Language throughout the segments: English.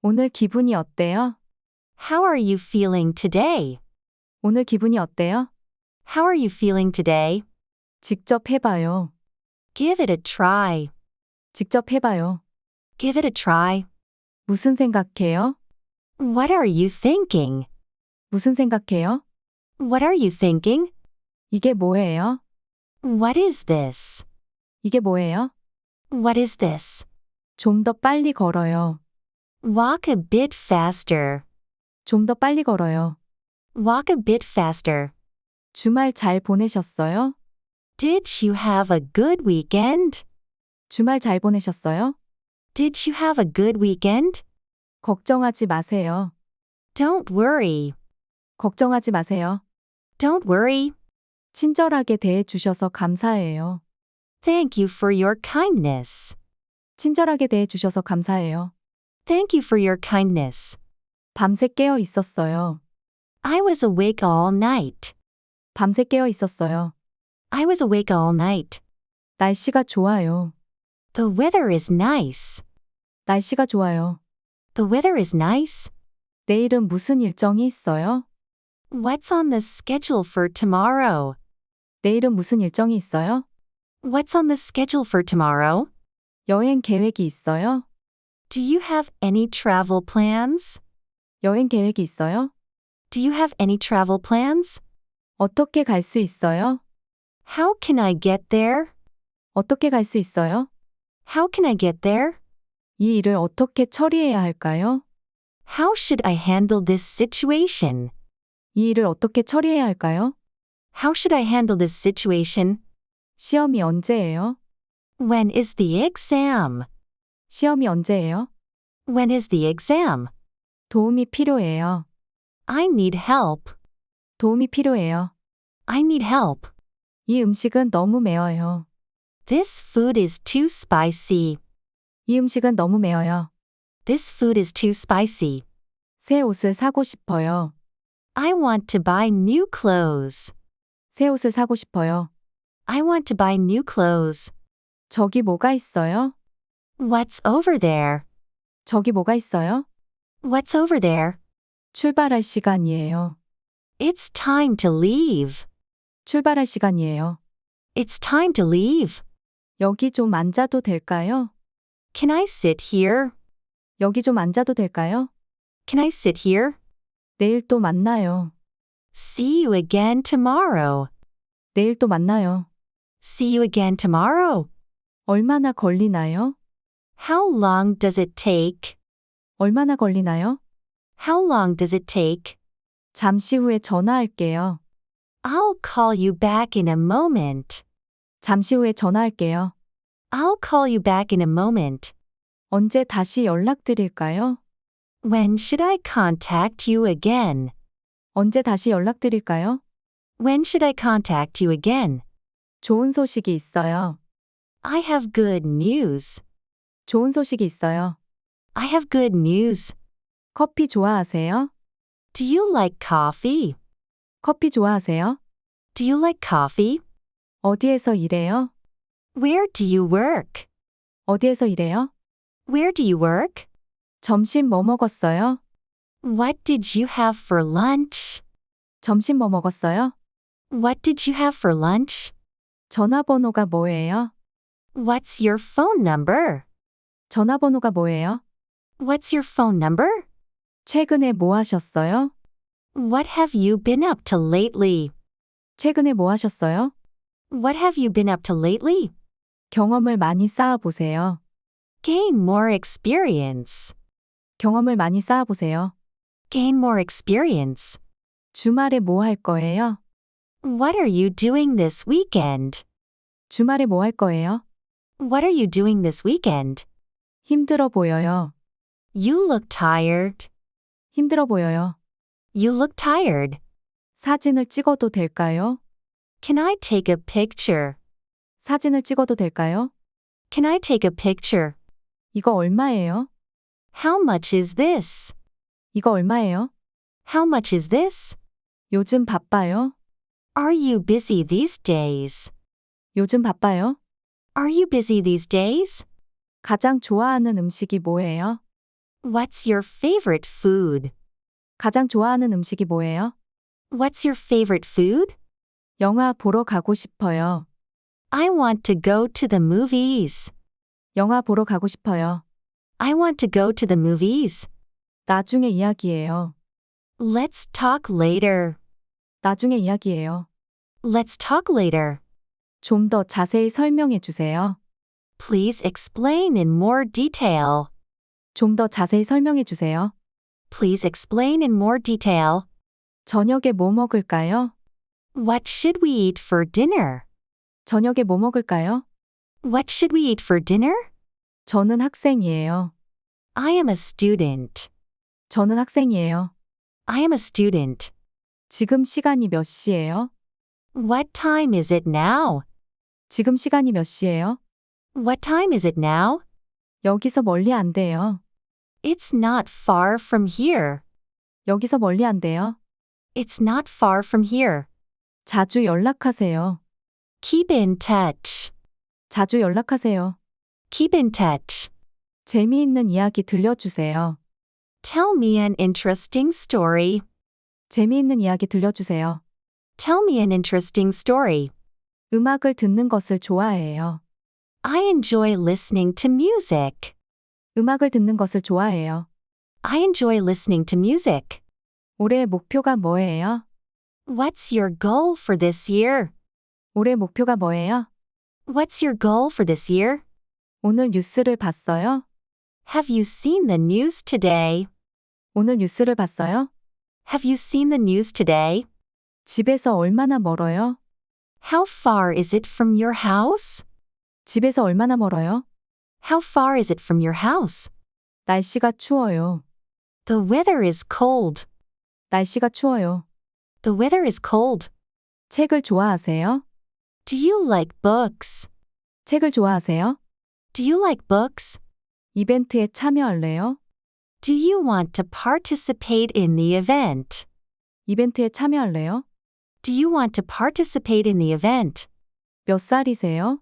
오늘 기분이 어때요? How are you feeling today? 오늘 기분이 어때요? How are you feeling today? 직접 해봐요. Give it a try. 직접 해봐요. Give it a try. 무슨 생각해요? What are you thinking? 무슨 생각해요? What are you thinking? 이게 뭐예요? What is this? 이게 뭐예요? What is this? 좀 더 빨리 걸어요. Walk a bit faster. 좀 더 빨리 걸어요. Walk a bit faster. 주말 잘 보내셨어요? Did you have a good weekend? 주말 잘 보내셨어요? Did you have a good weekend? 걱정하지 마세요. Don't worry. 걱정하지 마세요. Don't worry. 친절하게 대해 주셔서 감사해요. Thank you for your kindness. 친절하게 대해 주셔서 감사해요. Thank you for your kindness. 밤새 깨어 있었어요. I was awake all night. 밤새 깨어 있었어요. I was awake all night. 날씨가 좋아요. The weather is nice. 날씨가 좋아요. The weather is nice. 내일은 무슨 일정이 있어요? What's on the schedule for tomorrow? 내일은 무슨 일정이 있어요? What's on the schedule for tomorrow? 여행 계획이 있어요? Do you have any travel plans? 여행 계획이 있어요? Do you have any travel plans? 어떻게 갈 수 있어요? How can I get there? 어떻게 갈 수 있어요? How can I get there? 이 일을 어떻게 처리해야 할까요? How should I handle this situation? 이 일을 어떻게 처리해야 할까요? How should I handle this situation? 시험이 언제예요? When is the exam? 시험이 언제예요? When is the exam? 도움이 필요해요. I need help. 도움이 필요해요. I need help. 이 음식은 너무 매워요. This food is too spicy. 이 음식은 너무 매워요. This food is too spicy. 새 옷을 사고 싶어요. I want to buy new clothes. 새 옷을 사고 싶어요. I want to buy new clothes. 저기 뭐가 있어요? What's over there? 저기 뭐가 있어요? What's over there? 출발할 시간이에요. It's time to leave. 출발할 시간이에요. It's time to leave. 여기 좀 앉아도 될까요? Can I sit here? 여기 좀 앉아도 될까요? Can I sit here? 내일 또 만나요. See you again tomorrow. 내일 또 만나요. See you again tomorrow. 얼마나 걸리나요? How long does it take? 얼마나 걸리나요? How long does it take? 잠시 후에 전화할게요. I'll call you back in a moment. 잠시 후에 전화할게요. I'll call you back in a moment. 언제 다시 연락드릴까요? When should I contact you again? 언제 다시 연락드릴까요? When should I contact you again? 좋은 소식이 있어요. I have good news. 좋은 소식이 있어요. I have good news. 커피 좋아하세요? Do you like coffee? 커피 좋아하세요? Do you like coffee? 어디에서 일해요? Where do you work? 어디에서 일해요? Where do you work? 점심 뭐 먹었어요? What did you have for lunch? 점심 뭐 먹었어요? What did you have for lunch? 전화번호가 뭐예요? What's your phone number? 전화번호가 뭐예요? What's your phone number? 최근에 뭐 하셨어요? What have you been up to lately? 최근에 뭐 하셨어요? What have you been up to lately? 경험을 많이 쌓아보세요. Gain more experience. 경험을 많이 쌓아보세요. Gain more experience. 주말에 뭐 할 거예요? What are you doing this weekend? 주말에 뭐 할 거예요? What are you doing this weekend? 힘들어 보여요. You look tired. 힘들어 보여요. You look tired. 사진을 찍어도 될까요? Can I take a picture? 사진을 찍어도 될까요? Can I take a picture? 이거 얼마예요? How much is this? 이거 얼마예요? How much is this? 요즘 바빠요? Are you busy these days? 요즘 바빠요? Are you busy these days? 가장 좋아하는 음식이 뭐예요? What's your favorite food? 가장 좋아하는 음식이 뭐예요? What's your favorite food? 영화 보러 가고 싶어요. I want to go to the movies. 영화 보러 가고 싶어요. I want to go to the movies. 나중에 이야기해요. Let's talk later. 나중에 이야기해요. Let's talk later. 좀 더 자세히 설명해 주세요. Please explain in more detail. 좀 더 자세히 설명해 주세요. Please explain in more detail. 저녁에 뭐 먹을까요? What should we eat for dinner? 저녁에 뭐 먹을까요? What should we eat for dinner? 저는 학생이에요. I am a student. 저는 학생이에요. I am a student. 지금 시간이 몇 시예요? What time is it now? 지금 시간이 몇 시예요? What time is it now? 여기서 멀리 안 돼요. It's not far from here. 여기서 멀리 안 돼요. It's not far from here. 자주 연락하세요. Keep in touch. 자주 연락하세요. Keep in touch. 재미있는 이야기 들려주세요. Tell me an interesting story. 재미있는 이야기 들려주세요. Tell me an interesting story. 음악을 듣는 것을 좋아해요. I enjoy listening to music. 음악을 듣는 것을 좋아해요. I enjoy listening to music. 올해의 목표가 뭐예요? What's your goal for this year? 올해 목표가 뭐예요? What's your goal for this year? 오늘 뉴스를 봤어요? Have you seen the news today? 오늘 뉴스를 봤어요? Have you seen the news today? 집에서 얼마나 멀어요? How far is it from your house? 집에서 얼마나 멀어요? How far is it from your house? 날씨가 추워요. The weather is cold. 날씨가 추워요. The weather is cold. 책을 좋아하세요? Do you like books? 책을 좋아하세요? Do you like books? 이벤트에 참여할래요? Do you want to participate in the event? 이벤트에 참여할래요? Do you want to participate in the event? 몇 살이세요?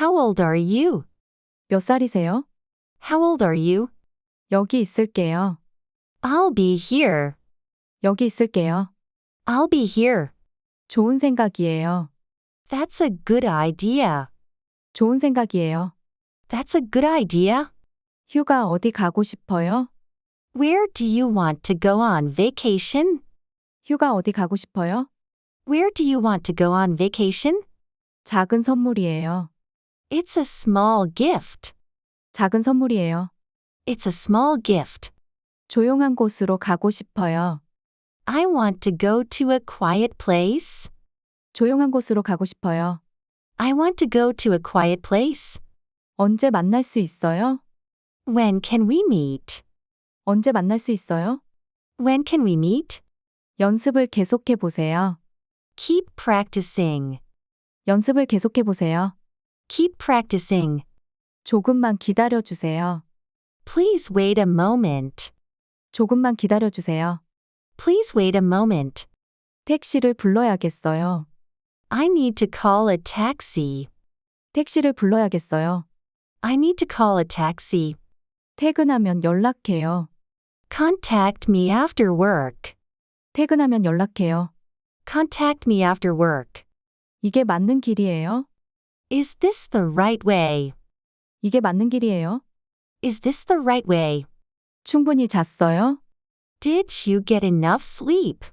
How old are you? 몇 살이세요? How old are you? 여기 있을게요. I'll be here. 여기 있을게요. I'll be here. 좋은 생각이에요. That's a good idea. 좋은 생각이에요. That's a good idea. 휴가 어디 가고 싶어요? Where do you want to go on vacation? 휴가 어디 가고 싶어요? Where do you want to go on vacation? 작은 선물이에요. It's a small gift. 작은 선물이에요. It's a small gift. 조용한 곳으로 가고 싶어요. I want to go to a quiet place. 조용한 곳으로 가고 싶어요. I want to go to a quiet place. 언제 만날 수 있어요? When can we meet? 언제 만날 수 있어요? When can we meet? 연습을 계속해 보세요. Keep practicing. 연습을 계속해 보세요. Keep practicing. 조금만 기다려 주세요. Please wait a moment. 조금만 기다려 주세요. Please wait a moment. 택시를 불러야겠어요. I need to call a taxi. 택시를 불러야겠어요. I need to call a taxi. 퇴근하면 연락해요. Contact me after work. 퇴근하면 연락해요. Contact me after work. 이게 맞는 길이에요? Is this the right way? 이게 맞는 길이에요? Is this the right way? 충분히 잤어요? Did you get enough sleep?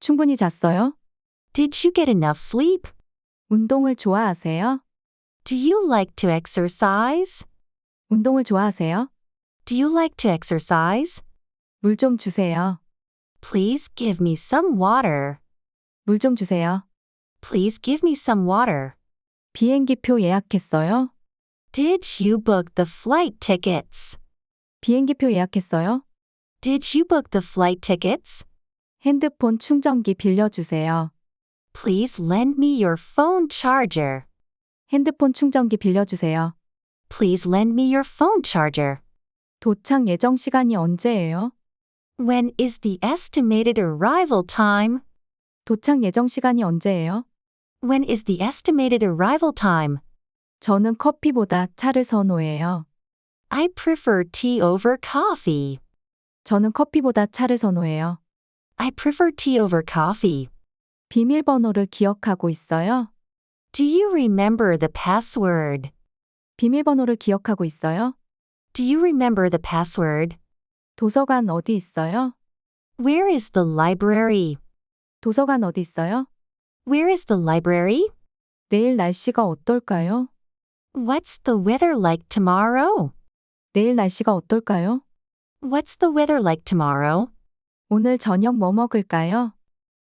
충분히 잤어요? Did you get enough sleep? 운동을 좋아하세요? Do you like to exercise? 운동을 좋아하세요? Do you like to exercise? 물 좀 주세요. Please give me some water. 물 좀 주세요. Please give me some water. 비행기표 예약했어요? Did you book the flight tickets? 비행기표 예약했어요? Did you book the flight tickets? 핸드폰 충전기 빌려주세요. Please lend me your phone charger. 핸드폰 충전기 빌려주세요. Please lend me your phone charger. 도착 예정 시간이 언제예요? When is the estimated arrival time? 도착 예정 시간이 언제예요? When is the estimated arrival time? 저는 커피보다 차를 선호해요. I prefer tea over coffee. 저는 커피보다 차를 선호해요. I prefer tea over coffee. 비밀번호를 기억하고 있어요? Do you remember the password? 비밀번호를 기억하고 있어요? Do you remember the password? 도서관 어디 있어요? Where is the library? 도서관 어디 있어요? Where is the library? 내일 날씨가 어떨까요? What's the weather like tomorrow? 내일 날씨가 어떨까요? What's the weather like tomorrow? 오늘 저녁 뭐 먹을까요?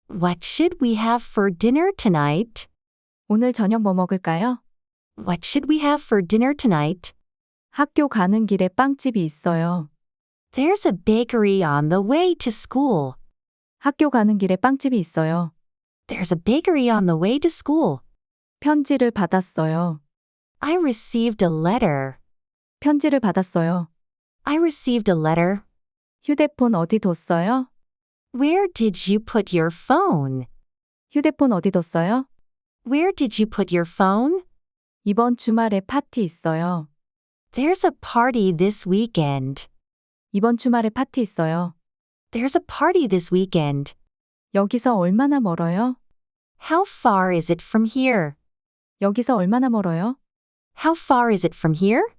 What should we have for dinner tonight? 오늘 저녁 뭐 먹을까요? What should we have for dinner tonight? 학교 가는 길에 빵집이 있어요. There's a bakery on the way to school. 학교 가는 길에 빵집이 있어요. There's a bakery on the way to school. 편지를 받았어요. I received a letter. 편지를 받았어요. I received a letter. 휴대폰 어디 뒀어요? Where did you put your phone? 휴대폰 어디 뒀어요? Where did you put your phone? 이번 주말에 파티 있어요. There's a party this weekend. 이번 주말에 파티 있어요. There's a party this weekend. 여기서 얼마나 멀어요? How far is it from here? 여기서 얼마나 멀어요? How far is it from here?